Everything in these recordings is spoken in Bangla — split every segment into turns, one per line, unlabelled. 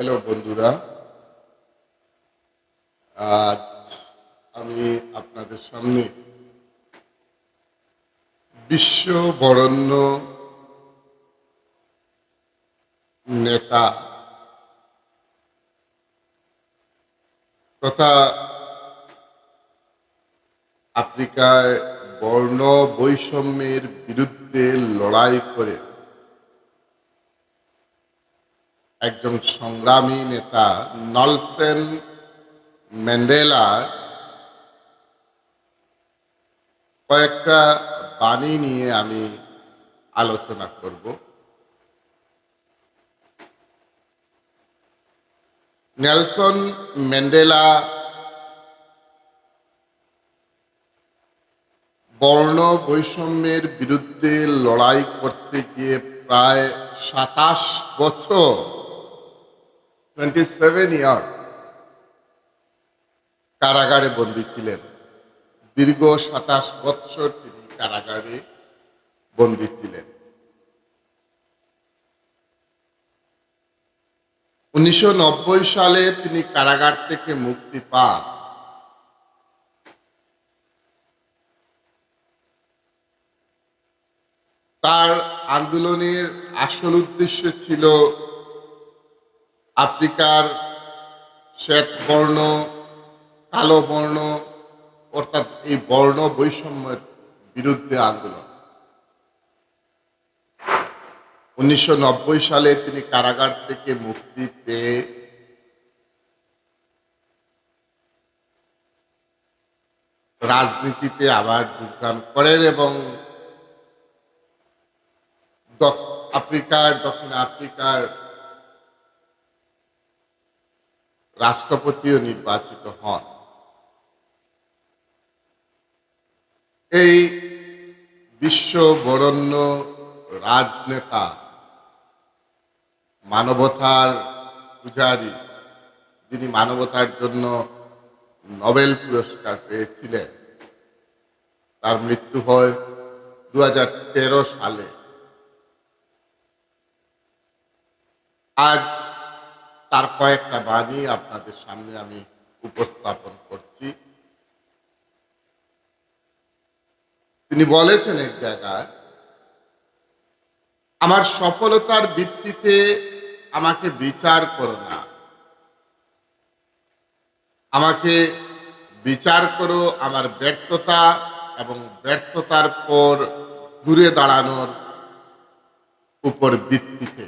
হ্যালো বন্ধুরা, আজ আমি আপনাদের সামনে বিশ্ব বরণ্য নেতা তথা আফ্রিকায় বর্ণ বৈষম্যের বিরুদ্ধে লড়াই করে একজন সংগ্রামী নেতা নলসেন ম্যান্ডেলার কয়েকটা বাণী নিয়ে আমি আলোচনা করব। নেলসন ম্যান্ডেলা বর্ণ বৈষম্যের বিরুদ্ধে লড়াই করতে গিয়ে প্রায় সাতাশ বছর টোয়েন্টি সেভেন ইয়ার্স কারাগারে বন্দী ছিলেন। দীর্ঘ সাতাশ বৎসর তিনি কারাগারে বন্দী ছিলেন। উনিশশো নব্বই সালে তিনি কারাগার থেকে মুক্তি পান। তার আন্দোলনের আসল উদ্দেশ্য ছিল আফ্রিকার শ্বেত বর্ণ, কালো বর্ণ, অর্থাৎ এই বর্ণ বৈষম্যের বিরুদ্ধে আন্দোলন। উনিশশো নব্বই সালে তিনি কারাগার থেকে মুক্তি পেয়ে রাজনীতিতে আবার যোগদান করেন এবং আফ্রিকার, দক্ষিণ আফ্রিকার রাষ্ট্রপতিও নির্বাচিত হন। এই বিশ্ব বরণ্য রাজনেতা, মানবতার পূজারী, যিনি মানবতার জন্য নোবেল পুরস্কার পেয়েছিলেন, তার মৃত্যু হয় দু হাজার তেরো সালে। আজ তার কয়েকটা বাণী আপনাদের সামনে আমি উপস্থাপন করছি। তিনি বলেছেন এক জায়গায়, আমার সফলতার ভিত্তিতে আমাকে বিচার করো না। আমাকে বিচার করো আমার ব্যর্থতা এবং ব্যর্থতার পর ঘুরে দাঁড়ানোর উপর ভিত্তিতে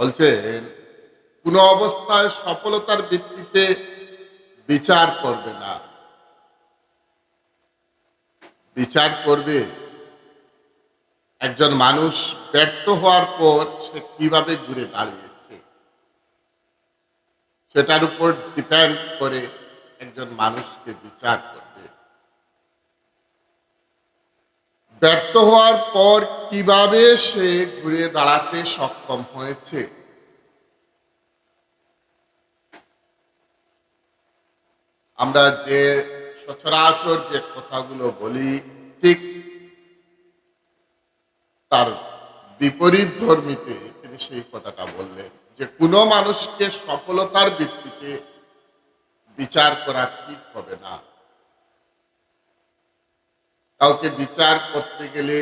বলছেন কোন অবস্থায় সফলতার ভিত্তিতে বিচার করবে না। বিচার করবে। একজন মানুষ ব্যর্থ হওয়ার পর সে কীভাবে ঘুরে দাঁড়িয়েছে? সেটার উপর ডিপেন্ড করে একজন মানুষকে বিচার করবে। ব্যর্থ হওয়ার পর কীভাবে সে ঘুরে দাঁড়াতে সক্ষম হয়েছে? আমরা যে সচরাচর যে কথাগুলো বলি, ঠিক তার বিপরীত ধর্মীতে তিনি সেই কথাটা বললেন যে, কোনো মানুষকে সফলতার ভিত্তিতে বিচার করা ঠিক হবে না। কাউকে বিচার করতে গেলে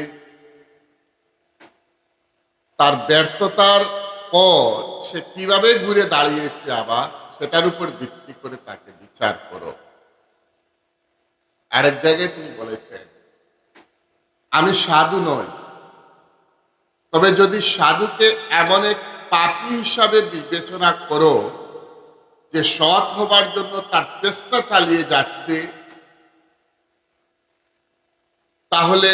তার ব্যর্থতার পর সে কীভাবে ঘুরে দাঁড়িয়েছে আবার, সেটার উপর ভিত্তি করে তাকে বিচার করো। আরেক জায়গায় তিনি বলেছেন, আমি সাধু নই, তবে যদি সাধুকে এমন এক পাপি হিসাবে বিবেচনা করো যে সৎ হবার জন্য তার চেষ্টা চালিয়ে যাচ্ছে তাহলে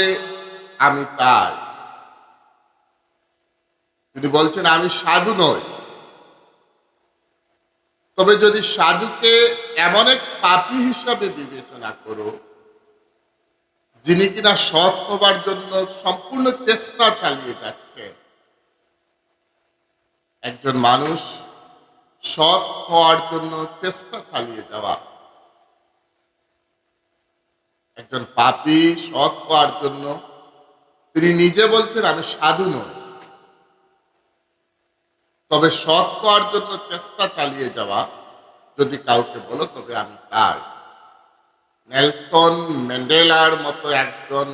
আমি তাই। তিনি বলছেন আমি সাধু নই, তবে যদি সাধুকে এমন এক পাপি হিসাবে বিবেচনা করো, যিনি কিনা সৎ হবার জন্য সম্পূর্ণ চেষ্টা চালিয়ে যাচ্ছেন, একজন মানুষ সৎ হওয়ার জন্য চেষ্টা চালিয়ে যাওয়া একজন পাপী সৎ হওয়ার জন্য তিনি নিজে বলছেন, আমি সাধু নই। তবে সৎ হওয়ার জন্য চেষ্টা চালিয়ে যাওয়া যদি কাউকে বলো, তবে আমি তাই নেলসন ম্যান্ডেলার মতো একজন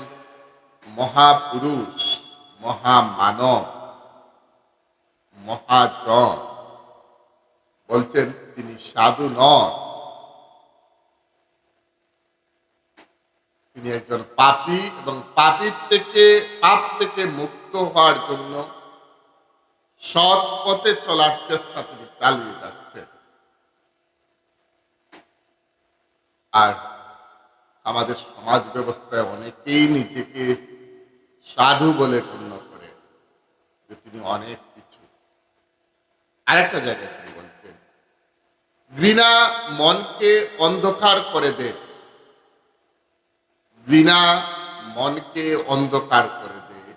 মহাপুরুষ, মহামানব, মহাজন বলছেন, তিনি সাধু নন। তিনি একজন পাপী এবং পাপীর থেকে, পাপ থেকে মুক্ত হওয়ার জন্য সৎ পথে চলার চেষ্টা তিনি চালিয়ে যাচ্ছেন। আর আমাদের সমাজ ব্যবস্থায় অনেকেই নিজেকে সাধু বলে গণ্য করে, যে তিনি অনেক কিছু। আরেকটা জায়গায় তিনি বলছেন, ঘৃণা মনকে অন্ধকার করে দেয়। ঘৃণা মনকে অন্ধকার করে দেয়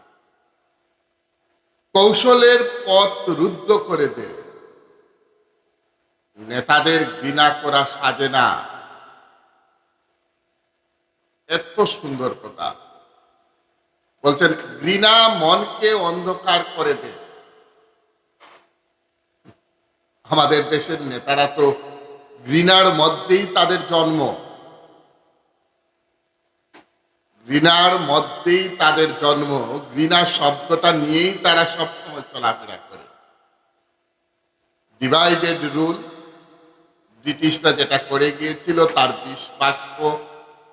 কৌশলের পথ রুদ্ধ করে দেয় নেতাদের ঘৃণা করা সাজে না। এত সুন্দর কথা। বলছেন, ঘৃণা মনকে অন্ধকার করে দেয় আমাদের দেশের নেতারা তো ঘৃণার মধ্যেই তাদের জন্ম। ঘৃণার মধ্যেই তাদের জন্ম ঘৃণা শব্দটা নিয়েই তারা সবসময় চলাফেরা করে। ডিভাইডেড রুল ব্রিটিশরা যেটা করে গিয়েছিল, তার বিষ বাষ্প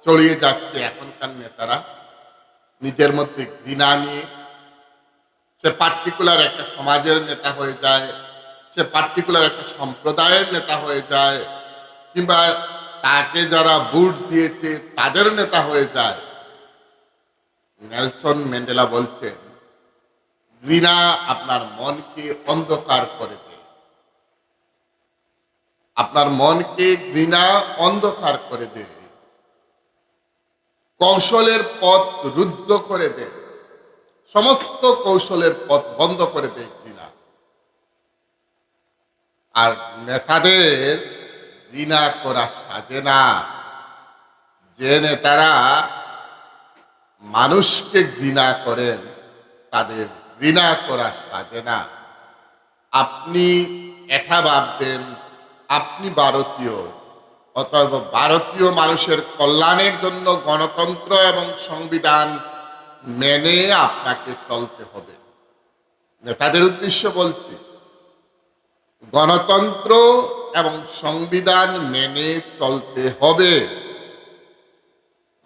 চড়িয়ে যাচ্ছে এখনকার নেতারা। নিজের মধ্যে ঘৃণা নিয়ে সে পার্টিকুলার একটা সমাজের নেতা হয়ে যায়, সে পার্টিকুলার একটা সম্প্রদায়ের নেতা হয়ে যায়, কিংবা তাকে যারা বুট দিয়েছে, তাদের নেতা হয়ে যায়। নেলসন ম্যান্ডেলা বলছেন ঘৃণা আপনার মনকে অন্ধকার করে দেয়। আপনার মনকে ঘৃণা অন্ধকার করে দেয়। কৌশলের পথ রুদ্ধ করে দেয়। সমস্ত কৌশলের পথ বন্ধ করে দেয় ঘৃণা। আর নেতাদের ঘৃণা করা সাজে না। যে নেতারা মানুষকে ঘৃণা করেন, তাদের ঘৃণা করা সাজে না। আপনি এটা ভাববেন, আপনি ভারতীয়, অতএব ভারতীয় মানুষের কল্যাণের জন্য গণতন্ত্র এবং সংবিধান মেনে আপনাকে চলতে হবে। নেতাদের উদ্দেশ্য বলছি, গণতন্ত্র এবং সংবিধান মেনে চলতে হবে।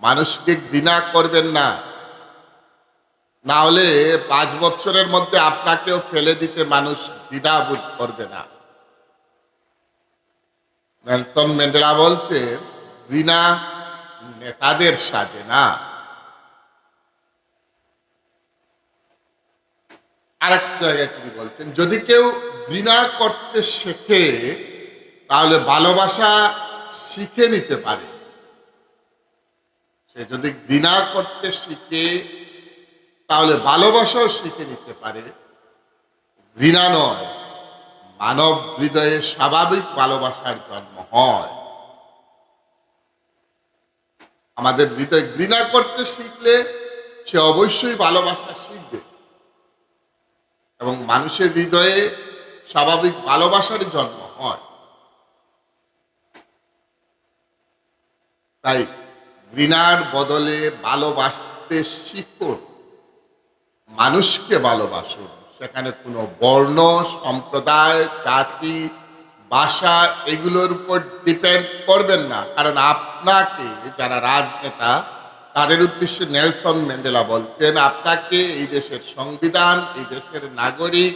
মানুষকে ঘৃণা করবেন না। না হলে পাঁচ বছরের মধ্যে আপনাকেও ফেলে দিতে মানুষ দ্বিধাবোধ করবে না। নেলসন ম্যান্ডেলা বলছেন, ঘৃণা নেতাদের সাজে না। আরেকটা জায়গায় তিনি বলছেন, যদি কেউ ঘৃণা করতে শেখে, তাহলে ভালোবাসা শিখে নিতে পারে। সে যদি ঘৃণা করতে শিখে, তাহলে ভালোবাসাও শিখে নিতে পারে। ঘৃণা নয়, মানব হৃদয়ে স্বাভাবিক ভালোবাসার জন্ম হয়। আমাদের হৃদয় ঘৃণা করতে শিখলে সে অবশ্যই ভালোবাসা শিখবে। এবং মানুষের হৃদয়ে স্বাভাবিক ভালোবাসার জন্ম হয়। তাই ঘৃণার বদলে ভালোবাসতে শিখুন মানুষকে ভালোবাসুন সেখানে কোনো বর্ণ, সম্প্রদায়, জাতি, ভাষা এগুলোর উপর ডিপেন্ড করবেন না। কারণ আপনাকে, যারা রাজনেতা, তাদের উদ্দেশ্যে নেলসন ম্যান্ডেলা বলছেন, আপনাকে এই দেশের সংবিধান, এই দেশের নাগরিক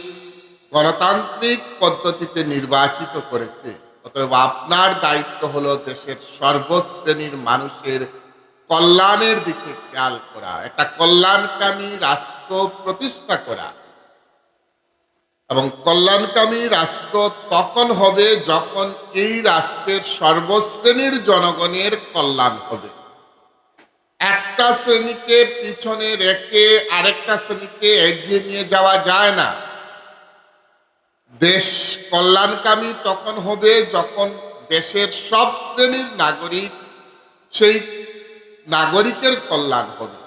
গণতান্ত্রিক পদ্ধতিতে নির্বাচিত করেছে। অতএব আপনার দায়িত্ব হলো দেশের সর্বশ্রেণীর মানুষের কল্যাণের দিকে খেয়াল করা, একটা কল্যাণকামী রাষ্ট্র প্রতিষ্ঠা করা। এবং কল্যাণকামী রাষ্ট্র তখন হবে যখন এই রাষ্ট্রের সর্বশ্রেণীর জনগণের কল্যাণ হবে। একটা শ্রেণীকে পিছনে রেখে আরেকটা শ্রেণীকে এগিয়ে নিয়ে যাওয়া যায় না। দেশ কল্যাণকামী তখন হবে যখন দেশের সব শ্রেণির নাগরিক সেই নাগরিকের কল্যাণ হবে।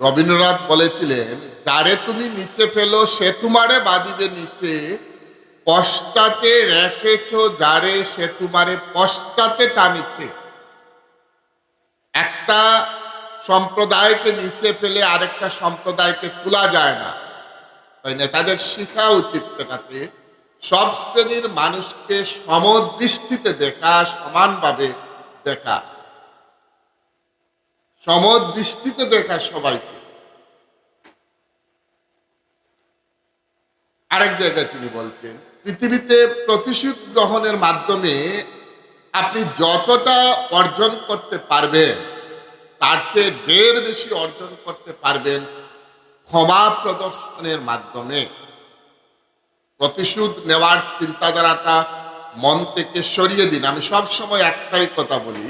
রবীন্দ্রনাথ বলেছিলেন, যারে তুমি নিচে ফেলো, সে তোমারে বাদিবে নিচে। পশ্চাতে রেখেছ যারে, সে তোমারে পশ্চাতে টানিছে। একটা সম্প্রদায়কে নিচে ফেলে আরেকটা সম্প্রদায়কে তোলা যায় না। তাই নেতাদের শেখা উচিত সেটাতে। সব শ্রেণির মানুষকে সমদৃষ্টিতে দেখা, সমানভাবে দেখা। সমদৃষ্টিতে দেখা সবাইকে। আরেক জায়গায় তিনি বলছেন, পৃথিবীতে প্রতিশোধ গ্রহণের মাধ্যমে আপনি যতটা অর্জন করতে পারবেন, তার চেয়ে ঢের বেশি অর্জন করতে পারবেন ক্ষমা প্রদর্শনের মাধ্যমে। প্রতিশোধ নেওয়ার চিন্তাধারাটা মন থেকে সরিয়ে দিন। আমি সব সময় একটাই কথা বলি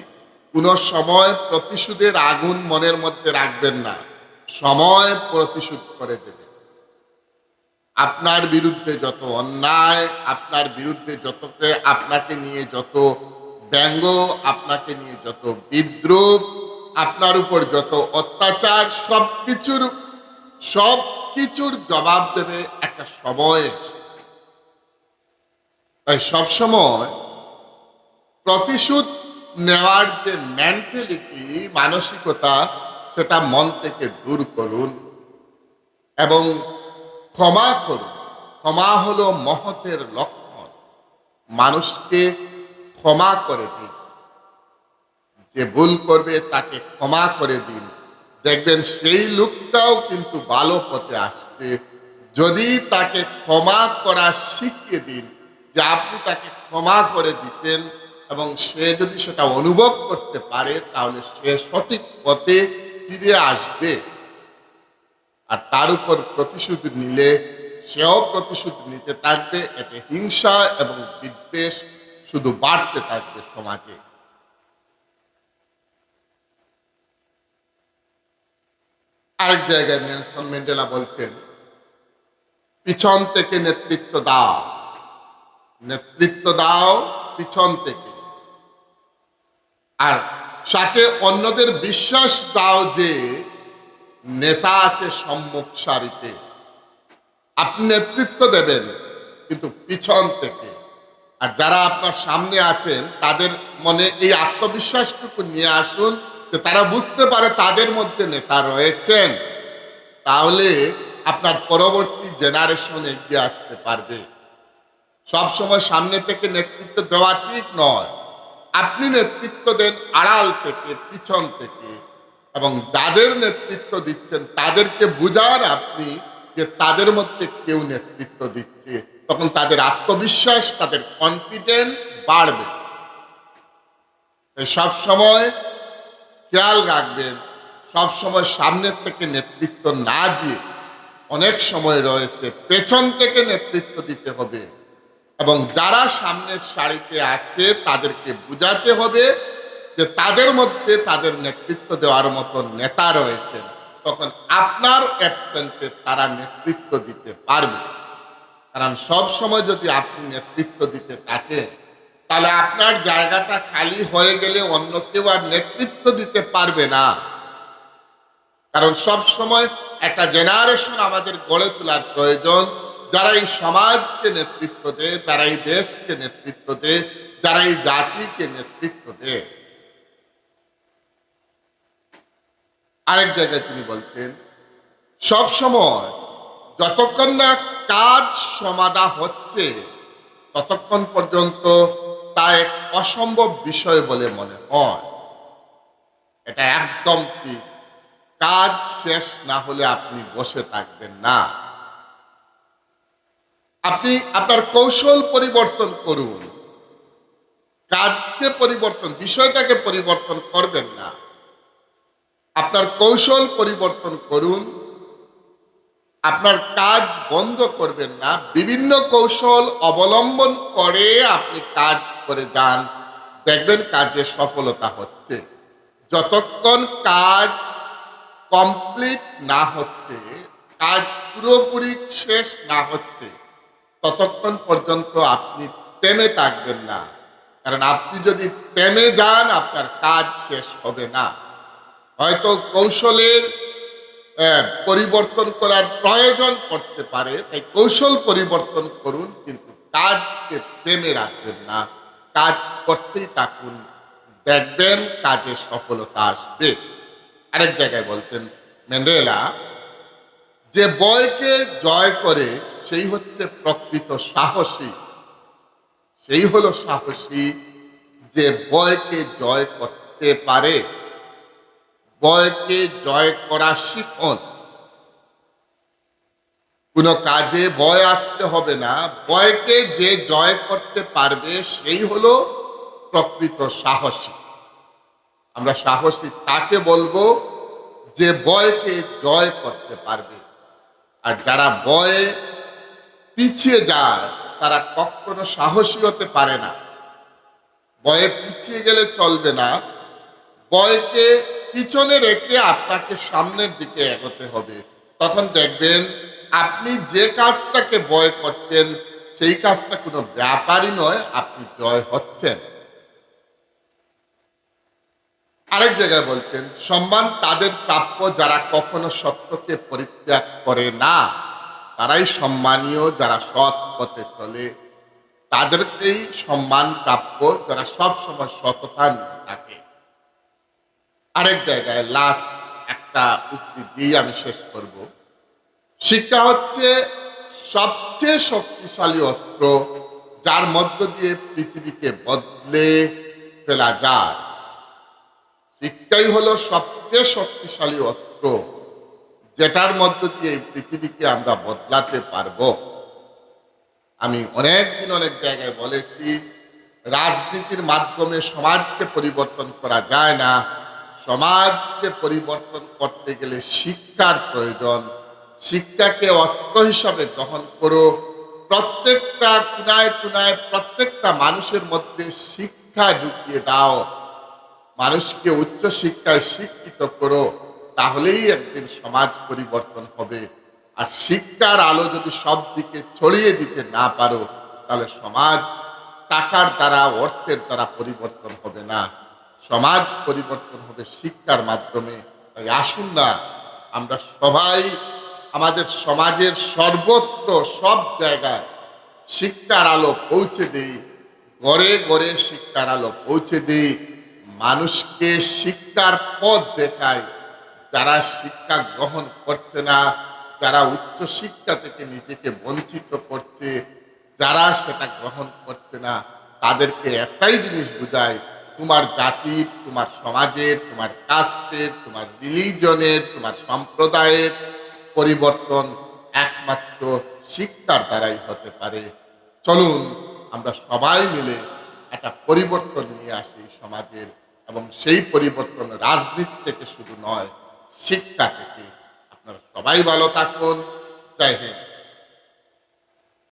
কোনো সময় প্রতিশোধের আগুন মনের মধ্যে রাখবেন না সময় প্রতিশোধ করে দেবে আপনার বিরুদ্ধে যত অন্যায়, আপনার বিরুদ্ধে যতকে আপনাকে নিয়ে যত ব্যঙ্গ, আপনাকে নিয়ে যত বিদ্রুপ, আপনার উপর যত অত্যাচার সব কিছুর সব কিছুর জবাব দেবে একটা সময়। তাই সবসময় প্রতিশোধ নেওয়ার যে মেন্টালিটি মানসিকতা, সেটা মন থেকে দূর করুন এবং ক্ষমা করুন। ক্ষমা হলো মহতের লক্ষণ। মানুষকে ক্ষমা করে দিন। যে ভুল করবে তাকে ক্ষমা করে দিন। দেখবেন সেই লোকটাও কিন্তু ভালো পথে আসছে। যদি তাকে ক্ষমা করা শিখিয়ে দিন যে আপনি তাকে ক্ষমা করে দিচ্ছেন এবং সে যদি সেটা অনুভব করতে পারে, তাহলে সে সঠিক পথে ফিরে আসবে। আর তার উপর প্রতিশোধ নিলে, সেও প্রতিশোধ নিতে থাকবে। এতে হিংসা এবং বিদ্বেষ শুধু বাড়তে থাকবে সমাজে। আরেক জায়গায় নেলসন ম্যান্ডেলা বলছেন, পিছন থেকে নেতৃত্ব দাও। নেতৃত্ব দাও, পিছন থেকে। আর সাথে অন্যদের বিশ্বাস দাও যে নেতা আছে সম্মুখ সারিতে আপনি নেতৃত্ব দেবেন, কিন্তু পিছন থেকে। আর যারা আপনার সামনে আছেন, তাদের মনে এই আত্মবিশ্বাসটুকু নিয়ে আসুন যে তারা বুঝতে পারে তাদের মধ্যে নেতা রয়েছেন। তাহলে আপনার পরবর্তী জেনারেশন এগিয়ে আসতে পারবে। সবসময় সামনে থেকে নেতৃত্ব দেওয়া ঠিক নয়। আপনি নেতৃত্ব দেন আড়াল থেকে, পিছন থেকে, এবং যাদের নেতৃত্ব দিচ্ছেন তাদেরকে বুঝান আপনি যে তাদের মধ্যে কেউ নেতৃত্ব দিচ্ছে। তখন তাদের আত্মবিশ্বাস, তাদের কনফিডেন্স বাড়বে। সব সময় খেয়াল রাখবেন, সব সময় সামনের থেকে নেতৃত্ব না দিয়ে অনেক সময় রয়েছে, পেছন থেকে নেতৃত্ব দিতে হবে। এবং যারা সামনের সারিতে আছে, তাদেরকে বুঝাতে হবে যে তাদের মধ্যে তাদের নেতৃত্ব দেওয়ার মতো নেতা রয়েছেন। তখন আপনার অ্যাবসেন্টে তারা নেতৃত্ব দিতে পারবে। কারণ সব সময় যদি আপনি নেতৃত্ব দিতে থাকেন, তাহলে আপনার জায়গাটা খালি হয়ে গেলে অন্য কেউ আর নেতৃত্ব দিতে পারবে না। কারণ সব সময় একটা জেনারেশন আমাদের গড়ে তোলার প্রয়োজন। যারা এই সমাজকে নেতৃত্ব দেয় যারা এই দেশকে নেতৃত্ব দেয় যারা এই জাতিকে নেতৃত্ব দেয় আরেক জায়গায় তিনি বলছেন, সব সময় যতক্ষণ না কাজ সমাধা হচ্ছে, ততক্ষণ পর্যন্ত তা এক অসম্ভব বিষয় বলে মনে হয়। এটা একদম ঠিক। কাজ শেষ না হলে আপনি বসে থাকবেন না। আপনি আপনার কৌশল পরিবর্তন করুন। কাজকে পরিবর্তন, বিষয়টাকে পরিবর্তন করবেন না। আপনার কৌশল পরিবর্তন করুন। আপনার কাজ বন্ধ করবেন না। বিভিন্ন কৌশল অবলম্বন করে আপনি কাজ করে যান। দেখবেন কাজে সফলতা হচ্ছে। যতক্ষণ কাজ কমপ্লিট না হচ্ছে, কাজ পুরোপুরি শেষ না হচ্ছে ততক্ষণ পর্যন্ত আপনি তেমে থাকবেন না। কারণ আপনি যদি তেমে যান, আপনার কাজ শেষ হবে না। হয়তো কৌশলের পরিবর্তন করার প্রয়োজন পড়তে পারে। তাই কৌশল পরিবর্তন করুন, কিন্তু কাজকে থেমে রাখবেন না। কাজ করতেই থাকুন। দেখবেন কাজে সফলতা আসবে। আরেক জায়গায় বলছেন, ম্যান্ডেলা, যে বয়কে জয় করে সেই হচ্ছে প্রকৃত সাহসী। সেই হলো সাহসী যে বয়কে জয় করতে পারে। বয়কে জয় করা শিখন। কোনো কাজে বয় আসতে হবে না, বয়কে যে জয় করতে পারবে সেই হলো প্রকৃত সাহসী। আমরা সাহসী তাকে বলব? যে বয়কে জয় করতে পারবে। আর যারা ভয়ে পিছিয়ে যায়, তারা কখনো সাহসী হতে পারে না। ভয়ে পিছিয়ে গেলে চলবে না। ভয়কে পিছনে রেখে আপনাকে সামনের দিকে এগোতে হবে। তখন দেখবেন, আপনি যে কাজটাকে বয় করছেন, সেই কাজটা কোনো ব্যাপারই নয়, আপনি জয় হচ্ছেন। আরেক জায়গায় বলছেন, সম্মান তাদের প্রাপ্য যারা কখনো সত্যকে পরিত্যাগ করে না। তারাই সম্মানীয় যারা সৎ পথে চলে। তাদেরকেই সম্মান প্রাপ্য যারা সব সময় সততা নিয়ে থাকে। আরেক জায়গায় লাস্ট একটা উক্তি দিয়ে আমি শেষ করব। শিক্ষা হচ্ছে সবচেয়ে শক্তিশালী অস্ত্র যার মধ্য দিয়ে পৃথিবীকে বদলে ফেলা যায়। শিক্ষাই হলো সবচেয়ে শক্তিশালী অস্ত্র। যেটার মধ্য দিয়ে এই পৃথিবীকে আমরা বদলাতে পারব। আমি অনেক দিন অনেক জায়গায় বলেছি, রাজনীতির মাধ্যমে সমাজকে পরিবর্তন করা যায় না। সমাজকে পরিবর্তন করতে গেলে শিক্ষার প্রয়োজন। শিক্ষাকে অস্ত্র হিসাবে গ্রহণ করো। প্রত্যেকটা কুনায় কুনায় প্রত্যেকটা মানুষের মধ্যে শিক্ষা ঢুকিয়ে দাও। মানুষকে উচ্চ শিক্ষায় শিক্ষিত করো। তাহলেই একদিন সমাজ পরিবর্তন হবে। আর শিক্ষার আলো যদি সব দিকে ছড়িয়ে দিতে না পারো, তাহলে সমাজ টাকার দ্বারা, অর্থের দ্বারা পরিবর্তন হবে না। সমাজ পরিবর্তন হবে শিক্ষার মাধ্যমে। তাই আসুন না, আমরা সবাই আমাদের সমাজের সর্বত্র সব জায়গায় শিক্ষার আলো পৌঁছে দিই। গড়ে গড়ে শিক্ষার আলো পৌঁছে দিই। মানুষকে শিক্ষার পথ দেখায়। যারা শিক্ষা গ্রহণ করছে না, যারা উচ্চ শিক্ষা থেকে নিজেকে বঞ্চিত করছে, যারা সেটা গ্রহণ করছে না, তাদেরকে একটাই জিনিস বুঝায়, তোমার জাতির, তোমার সমাজের, তোমার কাস্টের, তোমার রিলিজনের, তোমার সম্প্রদায়ের পরিবর্তন একমাত্র শিক্ষার দ্বারাই হতে পারে। চলুন, আমরা সবাই মিলে একটা পরিবর্তন নিয়ে আসি সমাজের, এবং সেই পরিবর্তন রাজনীতি থেকে শুধু নয় শিক্ষা থেকে আপনারা সবাই ভালো থাকুন। জয় হিন্দ।